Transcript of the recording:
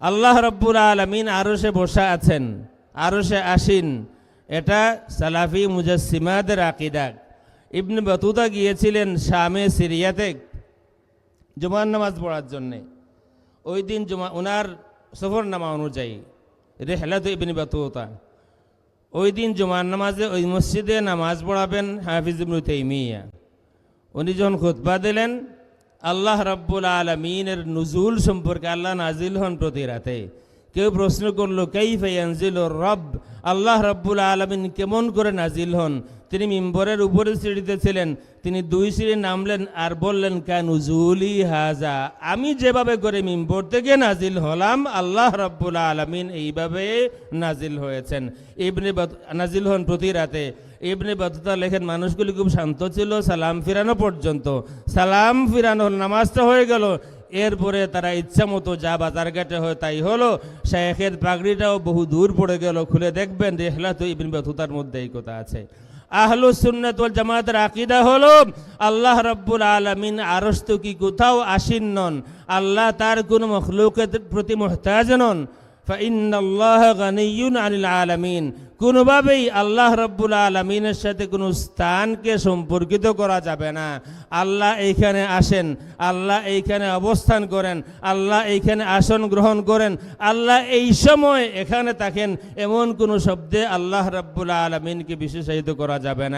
আল্লাহ রব্বুল আলমিন সে বসা আছেন আরও সে আসিন এটা সালাফি মুজাসিমাদের আকিদা। ইবনে বতুতা গিয়েছিলেন শামে সিরিয়াতে জুমার নামাজ পড়ার জন্যে। ওই দিন জুমা ওনার সফর নামা অনুযায়ী, রেহলাত ইবনে বতুতা ওই দিন জুমার নামাজে ওই মসজিদে নামাজ পড়াবেন হাফিজ ইবনু তাইমিয়া। উনি যখন খুতবা দিলেন আল্লাহ রব্বুল আলমিনের নজুল সম্পর্কে আল্লাহ নাজিল হন প্রতি রাতে। কেউ প্রশ্ন করল কেই ফাইয়ানজিল রব? আল্লাহ রব্বুল আলমিন কেমন করে নাজিল হন? তিনি মিম্বরের উপরে সিঁড়িতে ছিলেন, তিনি দুই সিঁড়ি নামলেন আর বললেন কা নুজুলি হাজা। আমি যেভাবে করে মিম্বর থেকে নাজিল হলাম, আল্লাহ রব্বুল আলমিন এইভাবে নাজিল হয়েছেন। ইবনে নাজিল হন প্রতি রাতে। ইবনে বাতুতা লেখেন, মানুষগুলি খুব শান্ত ছিল, সালাম ফিরানো পর্যন্ত। সালাম ফিরানো নামাজটা হয়ে গেল। এরপরে তারা ইচ্ছা মতো যা বাজার ঘাটে হয় তাই হলো। শেখের পাগড়িটাও বহু দূর পড়ে গেল, খুলে দেখবেন রেহলা তো ইবনে বাতুতার মধ্যে এই কথা আছে। আহলু সুন্নাত ওয়াল জামাতের আকিদা হলো, আল্লাহ রাব্বুল আলামিন আরস্ত কি কোথাও আসীন নন, আল্লাহ তার কোন মখলুকের প্রতি মুহতাজ নন। ফাইন্নাল্লাহ গানিয়ুন আনিল আলামিন কোনোভাবেই আল্লাহ রব্বুল আলমিনের সাথে কোনো স্থানকে সম্পর্কিত করা যাবে না। আল্লাহ এইখানে আসেন, আল্লাহ এইখানে অবস্থান করেন, আল্লাহ এইখানে আসন গ্রহণ করেন, আল্লাহ এই সময় এখানে থাকেন, এমন কোনো শব্দে আল্লাহ রব্বুল আলমিনকে বিশেষায়িত করা যাবে না।